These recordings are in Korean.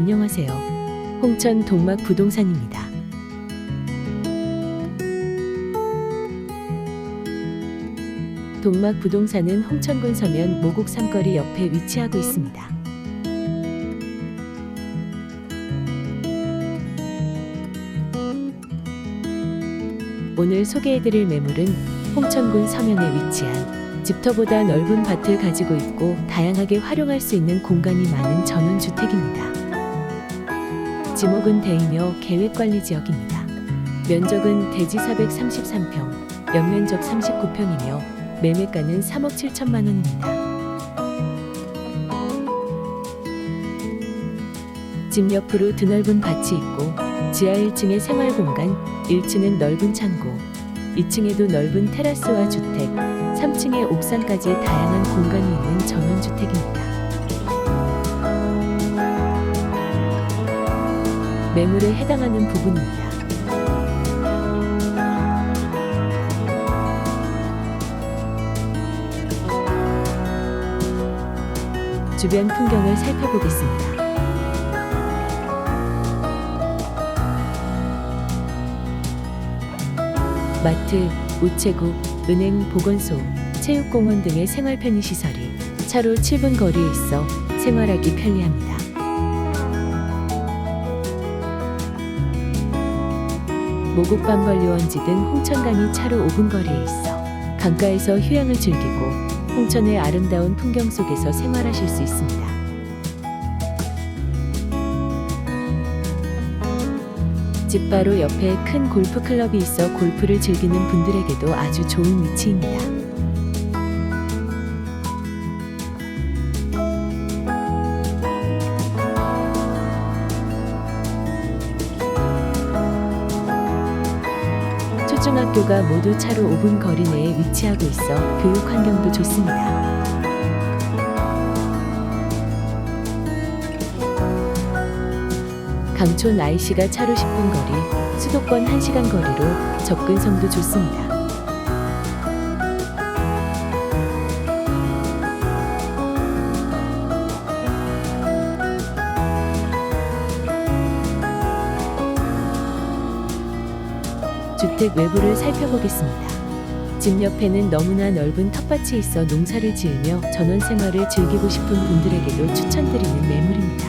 안녕하세요. 홍천 동막 부동산입니다. 동막 부동산은 홍천군 서면 모곡 삼거리 옆에 위치하고 있습니다. 오늘 소개해드릴 매물은 홍천군 서면에 위치한 집터보다 넓은 밭을 가지고 있고 다양하게 활용할 수 있는 공간이 많은 전원주택입니다. 지목은 대이며 계획관리 지역입니다. 면적은 대지 433평, 연면적 39평이며 매매가는 3억 7천만 원입니다. 집 옆으로 드넓은 밭이 있고 지하 1층에 생활 공간, 1층은 넓은 창고, 2층에도 넓은 테라스와 주택, 3층에 옥상까지 다양한 공간이 있는 전원주택입니다. 매물에 해당하는 부분입니다. 주변 풍경을 살펴보겠습니다. 마트, 우체국, 은행, 보건소, 체육공원 등의 생활 편의 시설이 차로 7분 거리에 있어 생활하기 편리합니다. 모곡 밤벌리원지 등 홍천강이 차로 5분 거리에 있어 강가에서 휴양을 즐기고 홍천의 아름다운 풍경 속에서 생활하실 수 있습니다. 집 바로 옆에 큰 골프 클럽이 있어 골프를 즐기는 분들에게도 아주 좋은 위치입니다. 학교가 모두 차로 5분 거리 내에 위치하고 있어 교육 환경도 좋습니다. 강촌 IC가 차로 10분 거리, 수도권 1시간 거리로 접근성도 좋습니다. 주택 외부를 살펴보겠습니다. 집 옆에는 너무나 넓은 텃밭이 있어 농사를 지으며 전원 생활을 즐기고 싶은 분들에게도 추천드리는 매물입니다.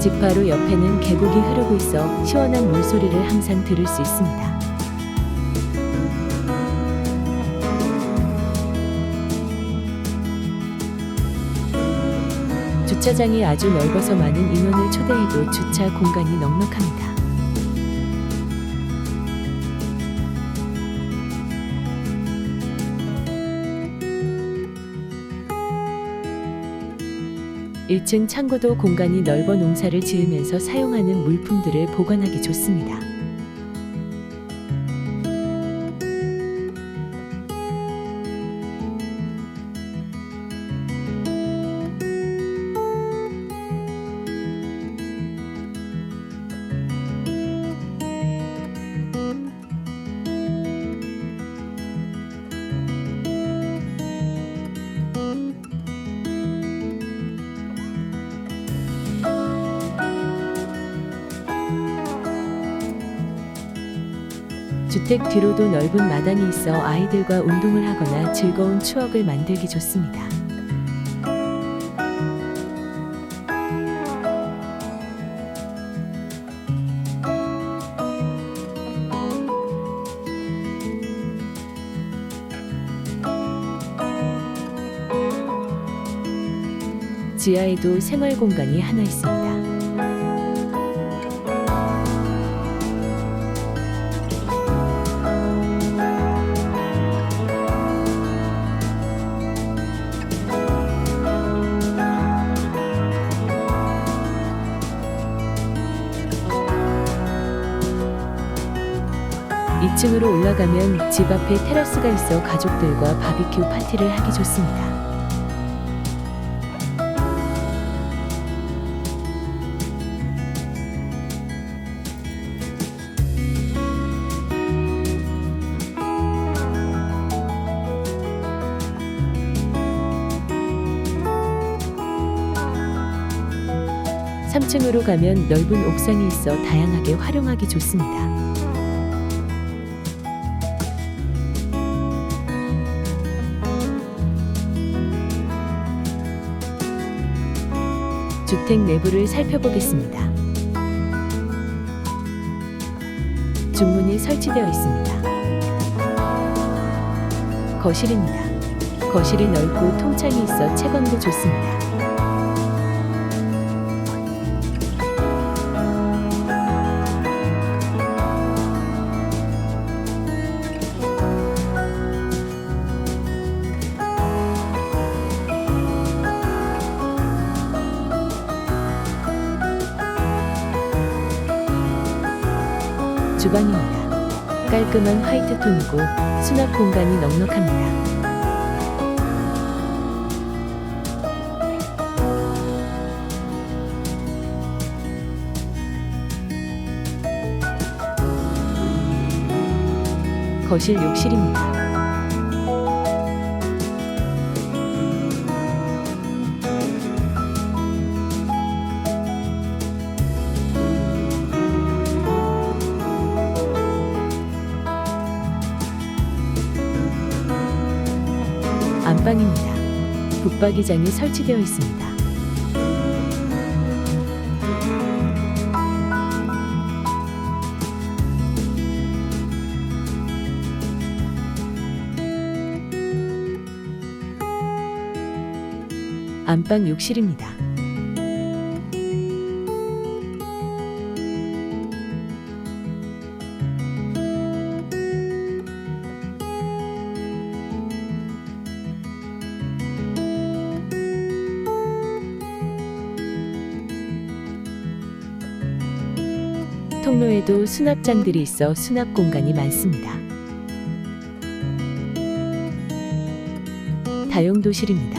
집 바로 옆에는 계곡이 흐르고 있어 시원한 물소리를 항상 들을 수 있습니다. 주차장이 아주 넓어서 많은 인원을 초대해도 주차 공간이 넉넉합니다. 일층 창고도 공간이 넓어 농사를 지으면서 사용하는 물품들을 보관하기 좋습니다. 주택 뒤로도 넓은 마당이 있어 아이들과 운동을 하거나 즐거운 추억을 만들기 좋습니다. 지하에도 생활 공간이 하나 있습니다. 2층으로 올라가면 집 앞에 테라스가 있어 가족들과 바비큐 파티를 하기 좋습니다. 층으로 가면 넓은 옥상이 있어 다양하게 활용하기 좋습니다. 주택 내부를 살펴보겠습니다. 중문이 설치되어 있습니다. 거실입니다. 거실이 넓고 통창이 있어 채광도 좋습니다. 주방입니다. 깔끔한 화이트 톤이고 수납 공간이 넉넉합니다. 거실 욕실입니다. 안방입니다. 붙박이장이 설치되어 있습니다. 안방 욕실입니다. 통로에도 수납장들이 있어 수납 공간이 많습니다. 다용도실입니다.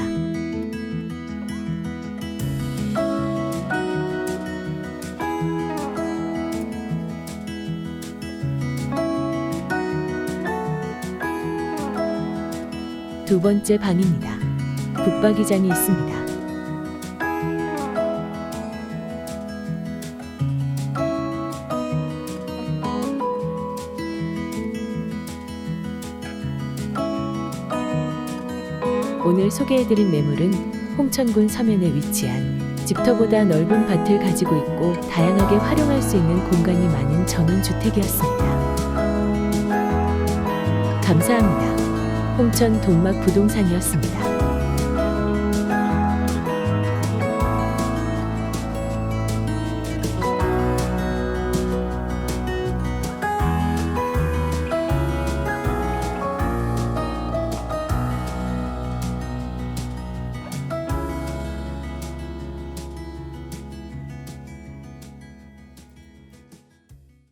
두 번째 방입니다. 붙박이장이 있습니다. 오늘 소개해드린 매물은 홍천군 서면에 위치한 집터보다 넓은 밭을 가지고 있고 다양하게 활용할 수 있는 공간이 많은 전원주택이었습니다. 감사합니다. 홍천 동막 부동산이었습니다.